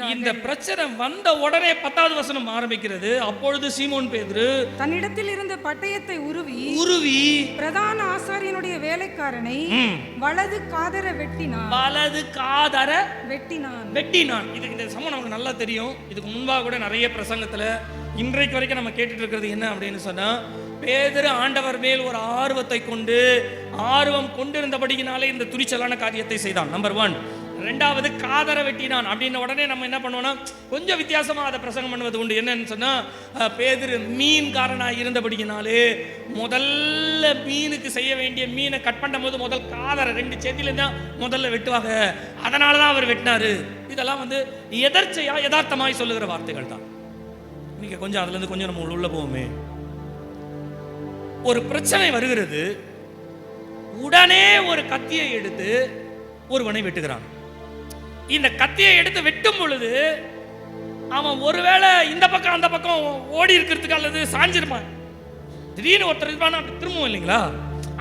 என்றார் இந்த பிரச்சனை வந்த உடனே பத்தாவது வசனம் ஆரம்பிக்கிறது. அப்பொழுது சீமோன் பேதுரு தன்னிடத்தில் இருந்த பட்டயத்தை உருவி உருவி பிரதான ஆசாரியனுடைய வேலைக்காரனை வலது காதர வெட்டினான். வலது காதர வெட்டினான். வெட்டினான். இது இந்த சமம் நமக்கு நல்லா தெரியும். இதுக்கு முன்பாக கூட நிறைய பிரசங்கத்துல இன்றைக்கு வரைக்கும் நம்ம கேட்டுட்டு இருக்கிறது என்ன அப்படின்னு சொன்னா பேதரு ஆண்டவர் மேல் ஒரு ஆர்வத்தை கொண்டு ஆர்வம் கொண்டிருந்தபடியினாலே இந்த துணிச்சலான காரியத்தை செய்தான். நம்பர் ஒன் ரெண்டாவது காதரை வெட்டினான் அப்படின்ன உடனே நம்ம என்ன பண்ணுவோம்னா கொஞ்சம் வித்தியாசமாக அதை பிரசங்கம் பண்ணுவது உண்டு. என்னன்னு சொன்னால் பேதிரு மீன்காரனாக மீன்காரனா இருந்தபடியினாலே முதல்ல மீனுக்கு செய்ய வேண்டிய மீனை கட் பண்ணும்போது முதல் காதரை ரெண்டு செதில தான் முதல்ல வெட்டுவாங்க. அதனால தான் அவர் வெட்டினாரு. இதெல்லாம் வந்து எதர்ச்சையா யதார்த்தமாய் சொல்லுகிற வார்த்தைகள் தான். நீங்க கொஞ்சம் அதுலேருந்து கொஞ்சம் நம்ம உள்ள போவோமே. ஒரு பிரச்சனை வருகிறது. உடனே ஒரு கத்தியை எடுத்து ஒருவனை வெட்டுகிறான். இந்த கத்தியை எடுத்து வெட்டும் பொழுது அவன் ஒருவேளை இந்த பக்கம் அந்த பக்கம் ஓடி இருக்கிறதுக்கு அல்லது சாஞ்சிருப்பான் திடீர்னு ஒருத்தர் இருப்பான் திரும்பவும் இல்லைங்களா?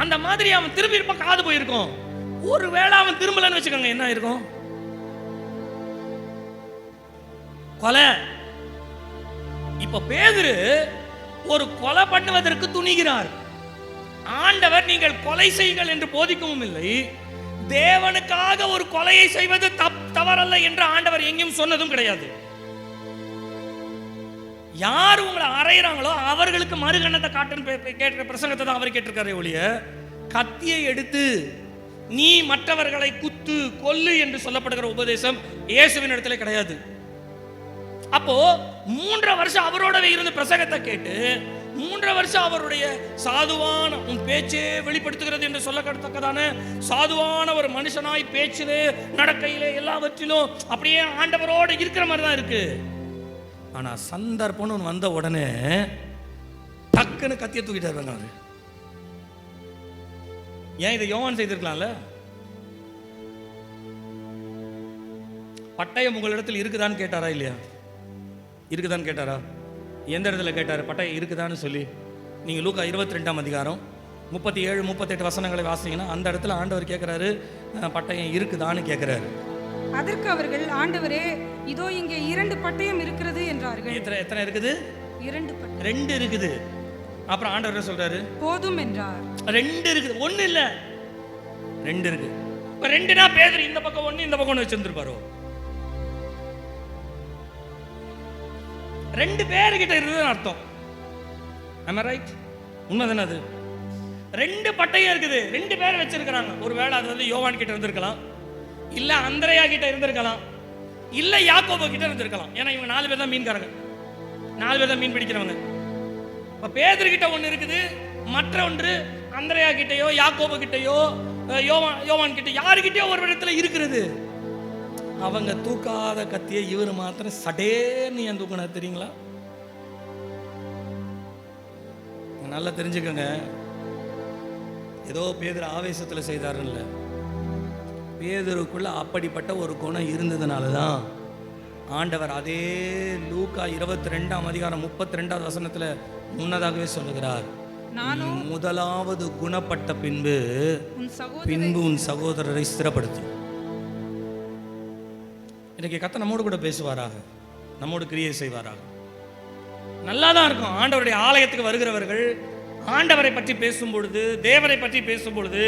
அந்த மாதிரி அவன் திரும்பி இருப்பான் காது போயிருக்கும். ஒருவேளை அவன் திரும்பலன்னு வச்சுக்கோங்க என்ன இருக்கும் கொலை. இப்ப பேதுரு ஒரு கொலை பண்ணுவதற்கு துணிகிறார். ஆண்டவர் நீங்கள் கொலை செய்யுங்கள் என்று போதிக்கவும் இல்லை. தேவனுக்காக ஒரு கொலையை செய்வது தப்பு. தவறல்ல என்று ஆண்டவர் எங்கேயும் சொன்னதும் கிடையாது. யார் உங்களை அறையிறாங்களோ அவர்களுக்கு மறுகண்ணத்தை காட்டுன்னு பே- பிரசங்கத்தை தான் அவர் கேட்டிருக்காரே ஒழிய கத்தியை எடுத்து நீ மற்றவர்களை குத்து கொல்லு என்று சொல்லப்படுகிற உபதேசம் இயேசுவின் இடத்துல கிடையாது. அப்போ மூன்றரை வருஷம் அவரோடவே இருந்து பிரசங்கத்தை கேட்டு மூன்று வருஷம் அவருடைய சாதுவான உன் பேச்சே வெளிப்படுத்துகிறது என்று சொல்லத்தக்கதான சாதுவான ஒரு மனுஷனாய் பேச்சிலே நடக்கையிலே எல்லாவற்றிலும் அப்படியே ஆண்டவரோட இருக்கிற மாதிரி தான் இருக்கு. ஆனா சந்தர்ப்பம்னு வந்த உடனே டக்குன்னு கத்திய தூக்கிட்டு வருவாங்க அவரு. ஏன் இதை யோவான் செய்திருக்கலாம்ல? பட்டயம் உங்களிடத்தில் இருக்குதான்னு கேட்டாரா இல்லையா? இருக்குதான்னு கேட்டாரா? எந்த இடத்துல கேட்டார்? பட்டயம் இருக்குதான்னு சொல்லி. நீங்கள் லூக்கா இருபத்தி ரெண்டாம் அதிகாரம் முப்பத்தி ஏழு முப்பத்தெட்டு வசனங்களை வாசிங்கன்னா அந்த இடத்துல ஆண்டவர் கேட்குறாரு பட்டயம் இருக்குதான்னு கேட்குறாரு அதற்கு அவர்கள் ஆண்டவரே இதோ இங்கே இரண்டு பட்டயம் இருக்கிறது என்றார்கள். எத்தனை எத்தனை இருக்குது? இரண்டு பட்டயம். ரெண்டு இருக்குது. அப்புறம் ஆண்டவர் சொல்றாரு? போதும் என்றார். ரெண்டு இருக்குது. ஒண்ணு இல்ல. ரெண்டு இருக்கு. இப்ப ரெண்டுனா பேதர் இந்த பக்கம் ஒண்ணு இந்த பக்கம் ஒண்ணு வச்சிருந்துருப்பாரோ? ரெண்டு பேர்கிட்ட இருந்ததுன்னு அர்த்தம். Am ரைட் உண்மைதானே அது? ரெண்டு பட்டயம் இருக்குது. ரெண்டு பேர் வச்சிருக்கிறாங்க. ஒருவேளை அது வந்து யோவான் கிட்ட இருந்திருக்கலாம். இல்ல அந்திரையா கிட்ட இருந்திருக்கலாம். இல்ல யாக்கோபோ கிட்ட இருந்திருக்கலாம். ஏன்னா இவங்க நாலு பேர் தான் மீன்காரங்க நாலு பேர் தான் மீன் பிடிக்கிறவங்க. இப்போ பேதர்கிட்ட ஒன்று இருக்குது. மற்ற ஒன்று அந்திரையா கிட்டயோ யாக்கோபு கிட்டயோ யோவான் யோவான் கிட்ட யாருக்கிட்டயோ ஒரு இடத்துல இருக்கிறது. அவங்க தூக்காத கத்தியை இவர் மாத்திரம் சடேன்னு ஏன் தூக்கினார் தெரியுங்களா? நல்லா தெரிஞ்சுக்கோங்க. ஏதோ பேதர் ஆவேசத்தில் செய்தாருல்ல பேதருக்குள்ள அப்படிப்பட்ட ஒரு குணம் இருந்ததுனால தான் ஆண்டவர் அதே லூக்கா இருபத்தி ரெண்டாம் அதிகாரம் முப்பத்தி ரெண்டாவது வசனத்துல முன்னதாகவே சொல்லுகிறார். முதலாவது குணப்பட்ட பின்பு பின்பு உன் சகோதரரை ஸ்திரப்படுத்து. இன்றைக்கி கத்த நம்மோடு கூட பேசுவாராக. நம்மோடு கிரியை செய்வாராக. நல்லா தான் இருக்கும். ஆண்டவருடைய ஆலயத்துக்கு வருகிறவர்கள் ஆண்டவரை பற்றி பேசும் பொழுது தேவரை பற்றி பேசும் பொழுது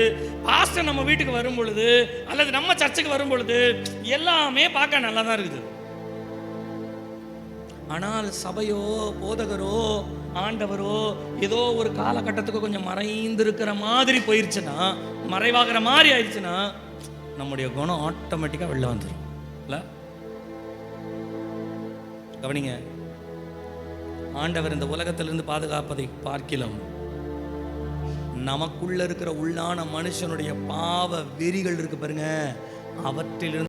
பாஸ்டர் நம்ம வீட்டுக்கு வரும் பொழுது அல்லது நம்ம சர்ச்சுக்கு வரும் பொழுது எல்லாமே பார்க்க நல்லா தான் இருக்குது. ஆனால் சபையோ போதகரோ ஆண்டவரோ ஏதோ ஒரு காலகட்டத்துக்கு கொஞ்சம் மறைந்திருக்கிற மாதிரி போயிருச்சுன்னா மறைவாகிற மாதிரி ஆயிடுச்சுன்னா நம்முடைய குணம் ஆட்டோமேட்டிக்காக வெளில வந்துடும் இல்லை? கவனிங்க. ஆண்டவர் இந்த உலகத்திலிருந்து பாதுகாப்பதை பார்க்கலாம் நமக்குள்ள இருக்கிற உள்ளான மனுஷனுடைய பாவ வெறிகள் இருக்கு பாருங்க. அவற்றிலிருந்து